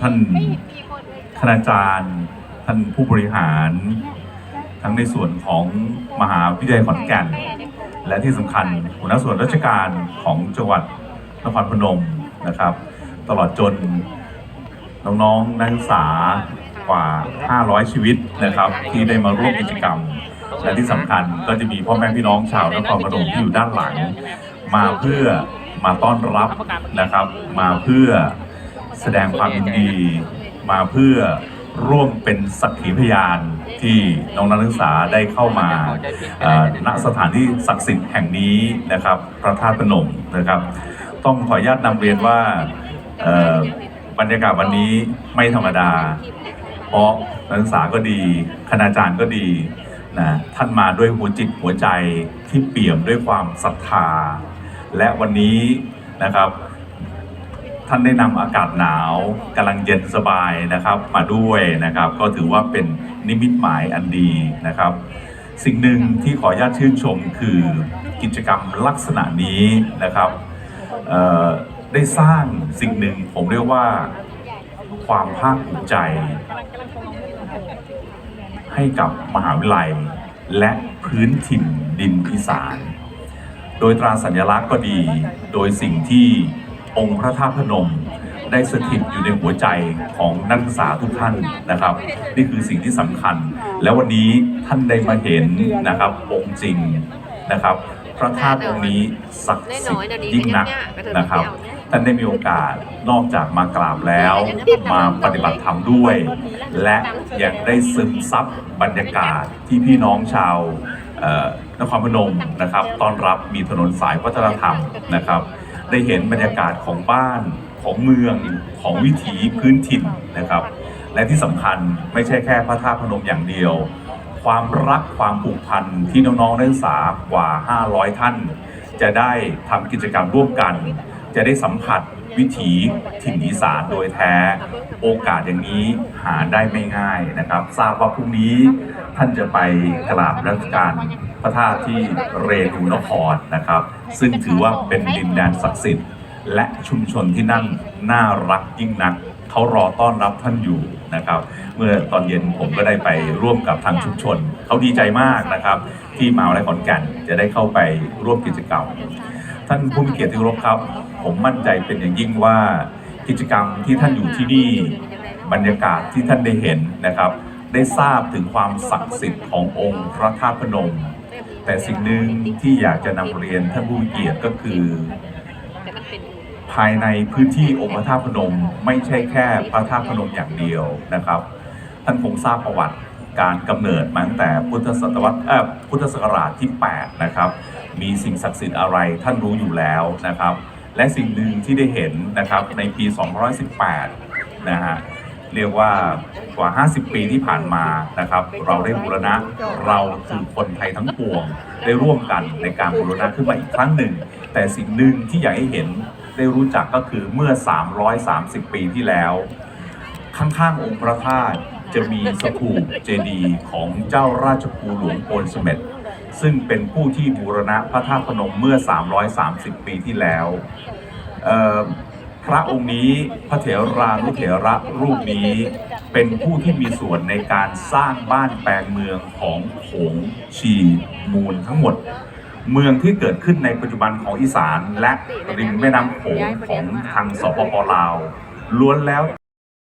ท่านคณาจารย์ ท่านผู้บริหาร ทั้งในส่วนของมหาวิทยาลัยขอนแก่น และที่สำคัญหัวหน้าส่วนราชการของจังหวัดนครพนมนะครับ ตลอดจนน้องๆนักศึกษากว่า 500 ชีวิตนะครับ ที่ได้มาร่วมกิจกรรม และที่สำคัญก็จะมีพ่อแม่พี่น้องชาวนครพนมที่อยู่ด้านหลัง มาเพื่อมาต้อนรับนะครับ มาเพื่อ แสดงความยินดีมาเพื่อร่วมเป็นสักขีพยานที่น้องนักศึกษาได้เข้ามาณสถานที่ศักดิ์สิทธิ์แห่งนี้นะครับ พระธาตุพนมนะครับ ต้องขออนุญาตนำเรียนว่าบรรยากาศวันนี้ไม่ธรรมดา เพราะนักศึกษาก็ดีคณาจารย์ก็ดีนะท่านมาด้วยหัวจิตหัวใจที่เปี่ยมด้วยความศรัทธา และวันนี้นะครับ ท่านได้นำอากาศหนาวกำลังเย็นสบายนะครับ มาด้วยนะครับ ก็ถือว่าเป็นนิมิตหมายอันดีนะครับ สิ่งหนึ่งที่ขออนุญาตชื่นชมคือกิจกรรมลักษณะนี้นะครับได้สร้างสิ่งหนึ่งผมเรียกว่าความภาคภูมิใจ ให้กับมหาวิทยาลัย และพื้นถิ่นดินอีสาน โดยตราสัญลักษณ์ก็ดี โดยสิ่งที่ องค์พระธาตุพนม ได้สถิตอยู่ในหัวใจของนักศึกษาทุกท่านนะครับ นี่คือสิ่งที่สำคัญ แล้ววันนี้ท่านได้มาเห็นนะครับองค์จริงนะครับ พระธาตุองค์นี้ศักดิ์สิทธิ์ยิ่งนักนะครับท่านได้มีโอกาสนอกจากมากราบแล้ว มาปฏิบัติธรรมด้วย และยังได้ซึมซับบรรยากาศที่พี่น้องชาวเอ่อนครพนมนะครับ ต้อนรับมีถนนสายวัฒนธรรมนะครับ ได้เห็นบรรยากาศของบ้านของเมืองของวิถีพื้นถิ่นนะครับ และที่สำคัญไม่ใช่แค่พระธาตุพนมอย่างเดียว ความรักความผูกพันที่น้องๆนักศึกษากว่า 500 ท่าน จะได้ทำกิจกรรมร่วมกัน จะได้สัมผัส วิถีถิ่นอีสานโดยแท้ โอกาสอย่างนี้หาได้ไม่ง่ายนะครับ ทราบว่าพรุ่งนี้ท่านจะไปกราบรัชการพระธาตุที่เรนูนครนะครับ ซึ่งถือว่าเป็นดินแดนศักดิ์สิทธิ์ และชุมชนที่นั่นน่ารักยิ่งนักเขารอต้อนรับท่านอยู่นะครับ เมื่อตอนเย็นผมก็ได้ไปร่วมกับทางชุมชน เขาดีใจมากนะครับ ที่มหาวิทยาลัยขอนแก่นจะได้เข้าไปร่วมกิจกรรม ท่านผู้มีเกียรติที่เคารพครับ ผมมั่นใจเป็นอย่างยิ่งว่ากิจกรรมที่ท่านอยู่ที่นี่ บรรยากาศที่ท่านได้เห็นนะครับ ได้ทราบถึงความศักดิ์สิทธิ์ขององค์พระธาตุพนม แต่สิ่งหนึ่งที่อยากจะนำเรียนท่านผู้มีเกียรติก็คือ ภายในพื้นที่องค์พระธาตุพนม ไม่ใช่แค่พระธาตุพนมอย่างเดียวนะครับ ท่านคงทราบประวัติ การกำเนิดมาตั้งแต่พุทธศตวรรษเอ่อพุทธศักราชที่ 8 นะครับ มีสิ่งศักดิ์สิทธิ์อะไรท่านรู้อยู่แล้วนะครับ และสิ่งหนึ่งที่ได้เห็นนะครับในปี 218 นะฮะเรียกว่ากว่า 50 ปีที่ผ่านมานะครับ เราได้บูรณะเราคือคนไทยทั้งปวง ได้ร่วมกันในการบูรณะขึ้นมาอีกครั้งหนึ่ง แต่สิ่งหนึ่งที่อยากให้เห็นได้รู้จักก็คือเมื่อ 330 ปีที่แล้ว ข้างๆองค์พระธาตุจะมีสถูปเจดีย์ของเจ้าราชครูหลวงโกนเสม็ดซึ่งเป็นผู้ที่บูรณะพระธาตุพนมเมื่อ 330 ปีที่แล้ว พระองค์นี้พระเถรานุเถระรูปนี้เป็นผู้ที่มีส่วนในการสร้างบ้านแปลงเมืองของโขงชีมูลทั้งหมด เมืองที่เกิดขึ้นในปัจจุบันของอีสานและริมแม่น้ำโขงของทางสปปลาวล้วนแล้ว